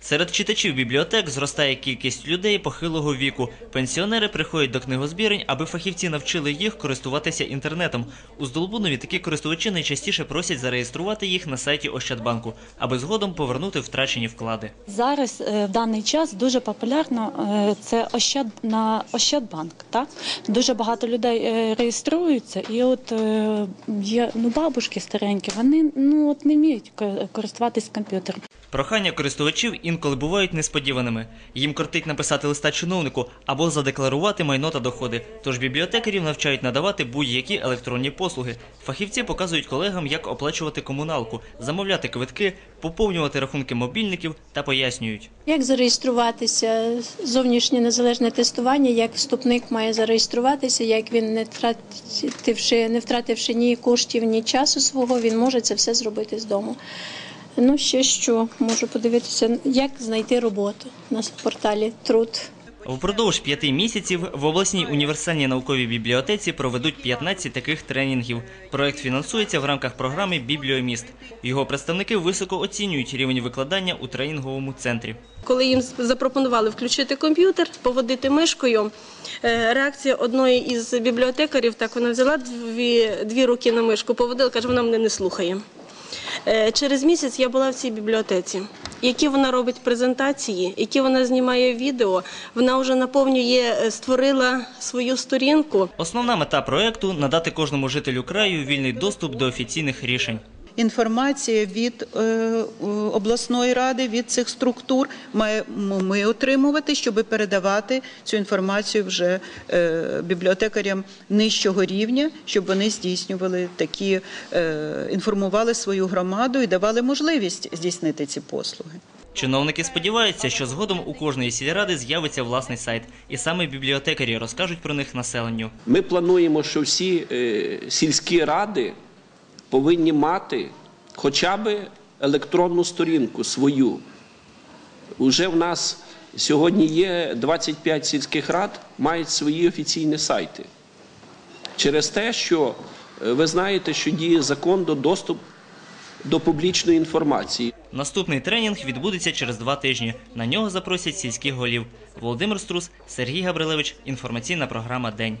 Серед читачів бібліотек зростає кількість людей похилого віку. Пенсіонери приходять до книгозбірень, аби фахівці навчили їх користуватися інтернетом. У Здолбунові такі користувачі найчастіше просять зареєструвати їх на сайті Ощадбанку, аби згодом повернути втрачені вклади. Зараз е, в даний час дуже популярно е, це Ощад на Ощадбанк. Так дуже багато людей е, реєструються, і от є ну бабушки старенькі, вони ну от не вміють ко- користуватись комп'ютером. Прохання користувачів інколи бувають несподіваними. Їм кортить написати листа чиновнику або задекларувати майно та доходи. Тож бібліотекарів навчають надавати будь-які електронні послуги. Фахівці показують колегам, як оплачувати комуналку, замовляти квитки, поповнювати рахунки мобільників та пояснюють. Як зареєструватися? Зовнішнє незалежне тестування, як вступник має зареєструватися, як він не втративши, не втративши ні коштів, ні часу свого, він може це все зробити з дому. Ну, ще що можу подивитися, як знайти роботу на порталі Труд. Впродовж п'яти місяців в обласній універсальній науковій бібліотеці проведуть 15 таких тренінгів. Проект фінансується в рамках програми Бібліоміст. Його представники високо оцінюють рівень викладання у тренінговому центрі. Коли їм запропонували включити комп'ютер, поводити мишкою, е, реакція одної із бібліотекарів, так вона взяла дві, дві руки на мишку, поводила, каже, вона мене не слухає. Е, Через місяць я була в цій бібліотеці. Які вона робить презентації, які вона знімає відео, вона вже наповнює, е, створила свою сторінку. Основна мета проекту надати кожному жителю краю вільний доступ до офіційних рішень. Інформація від е, обласної ради, від цих структур маємо ми отримувати, щоб передавати цю інформацію вже е, бібліотекарям нижчого рівня, щоб вони здійснювали такі, е, інформували свою громаду і давали можливість здійснити ці послуги. Чиновники сподіваються, що згодом у кожної сільради з'явиться власний сайт, і саме бібліотекарі розкажуть про них населенню. Ми плануємо, що всі сільські ради повинні мати хоча б електронну сторінку свою. Уже в нас сьогодні є 25 сільських рад, мають свої офіційні сайти. Через те, що е, ви знаєте, що діє закон до доступ до публічної інформації. Наступний тренінг відбудеться через два тижні. На нього запросять сільських голів. Володимир Струс, Сергій Габрилевич. Інформаційна програма День.